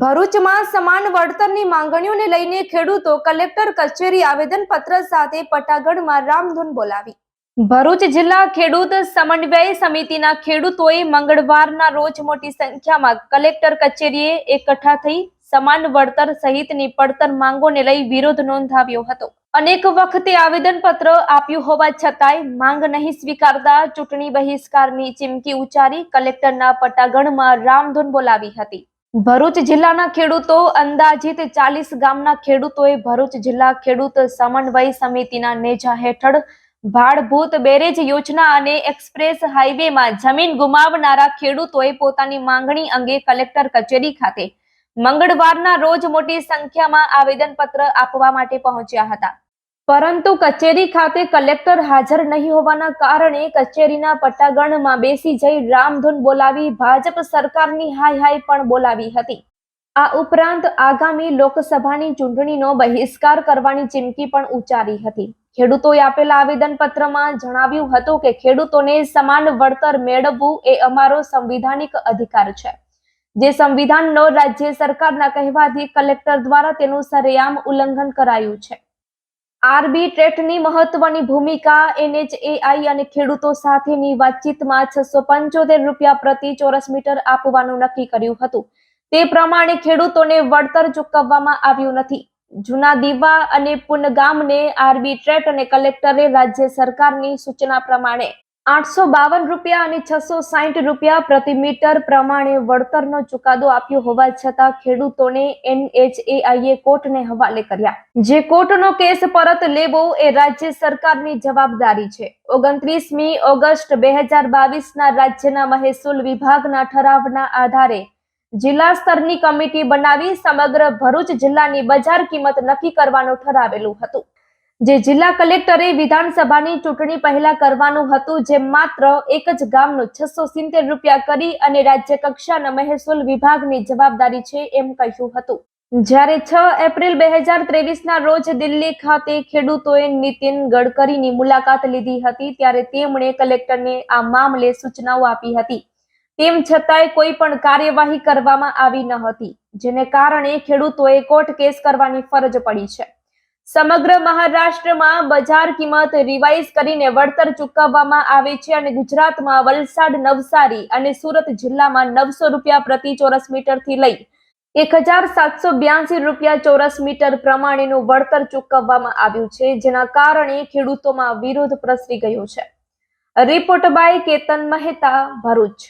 ભરૂચમાં સમાન વળતરની માંગણીઓને લઈને ખેડૂતો કલેક્ટર કચેરી આવેદનપત્ર સાથે પટાગઢમાં રામધૂન બોલાવી. ભરૂચ જિલ્લા ખેડૂત સમન્વય સમિતિના ખેડૂતોએ મંગળવારના રોજ મોટી સંખ્યામાં કલેક્ટર કચેરીએ એકઠા થઈ સમાન વળતર સહિતની પડતર માંગોને લઈ વિરોધ નોંધાવ્યો હતો. અનેક વખતે આવેદનપત્ર આપ્યું હોવા છતાંય માંગ નહીં સ્વીકારતા ચૂંટણી બહિષ્કારની ચીમકી ઉચ્ચારી કલેક્ટરના પટાગઢમાં રામધૂન બોલાવી હતી. ભરૂચ જિલ્લાના ખેડૂતો અંદાજિત ચાલીસ ગામના ખેડૂતોએ ભરૂચ જિલ્લા ખેડૂત સમન્વય સમિતિના નેજા હેઠળ ભાડભૂત બેરેજ યોજના અને એક્સપ્રેસ હાઈવેમાં જમીન ગુમાવનારા ખેડૂતોએ પોતાની માંગણી અંગે કલેક્ટર કચેરી ખાતે મંગળવારના રોજ મોટી સંખ્યામાં આવેદનપત્ર આપવા માટે પહોંચ્યા હતા. પરંતુ કચેરી ખાતે કલેક્ટર હાજર નહીં હોવાના કારણે કચેરીના પટાગણમાં બેસી જઈ રામધૂન બોલાવી ભાજપ સરકારની હાય હાય પણ બોલાવી હતી. આ ઉપરાંત આગામી લોકસભાની ચૂંટણીનો બહિષ્કાર કરવાની ચીમકી પણ ઉચ્ચારી હતી. ખેડૂતોએ આપેલા આવેદનપત્રમાં જણાવ્યું હતું કે ખેડૂતોને સમાન વળતર મેળવવું એ અમારો સંવિધાનિક અધિકાર છે. જે સંવિધાનનો રાજ્ય સરકારના કહેવાથી કલેક્ટર દ્વારા તેનું સરેઆમ ઉલ્લંઘન કરાયું છે. આરબી ટેટની મહત્વની ભૂમિકા એનએચએઆઈ અને ખેડૂતો સાથેની વાતચીતમાં છસો પંચોતેર રૂપિયા પ્રતિ ચોરસ મીટર આપવાનું નક્કી કર્યું હતું. તે પ્રમાણે ખેડૂતોને વળતર ચૂકવવામાં આવ્યું નથી. જૂના દીવા અને પુનગામને આર્બિટ્રેટ અને કલેક્ટરે રાજ્ય સરકારની સૂચના પ્રમાણે આઠસો બાવન રૂપિયા અને છસો સાહીઠ રૂપિયા પ્રતિ મીટર પ્રમાણે વળતરનો ચુકાદો આપ્યો હોવા છતાં ખેડૂતોને એનએચએઆઈએ કોર્ટને હવાલે કર્યા. જે કોર્ટનો કેસ પરત લેવો એ રાજ્ય સરકારની જવાબદારી છે. ઓગણત્રીસમી ઓગસ્ટ બે હજાર બાવીસના રાજ્યના મહેસૂલ વિભાગના ઠરાવના આધારે જિલ્લા સ્તરની કમિટી બનાવી સમગ્ર ભરૂચ જિલ્લાની બજાર કિંમત નક્કી કરવાનું ઠરાવેલું હતું. જે જિલ્લા કલેક્ટરે વિધાનસભાની ચૂંટણી પહેલા કરવાનું હતું જે માત્ર એક જ ગામનું છસો સિત્તેર રૂપિયા કરી અને રાજ્ય કક્ષાના મહેસૂલ વિભાગની જવાબદારી છે એમ કહ્યું હતું. જ્યારે છ એપ્રિલ બે હજાર ત્રેવીસના રોજ દિલ્હી ખાતે ખેડૂતોએ નીતિન ગડકરીની મુલાકાત લીધી હતી, ત્યારે તેમણે કલેક્ટરને આ મામલે સૂચનાઓ આપી હતી. તેમ છતાંય કોઈ પણ કાર્યવાહી કરવામાં આવી ન હતી, જેને કારણે ખેડૂતોએ કોર્ટ કેસ કરવાની ફરજ પડી છે. સમગ્ર મહારાષ્ટ્રમાં બજાર કિંમત રિવાઇઝ કરીને વળતર ચૂકવવામાં આવે છે અને ગુજરાતમાં વલસાડ, નવસારી અને સુરત જિલ્લામાં નવસો રૂપિયા પ્રતિ ચોરસ મીટરથી લઈ એક હજાર સાતસો બ્યાસી રૂપિયા ચોરસ મીટર પ્રમાણેનું વળતર ચૂકવવામાં આવ્યું છે, જેના કારણે ખેડૂતોમાં વિરોધ પ્રસરી ગયો છે. Report by Ketan Mehta, Bharuch.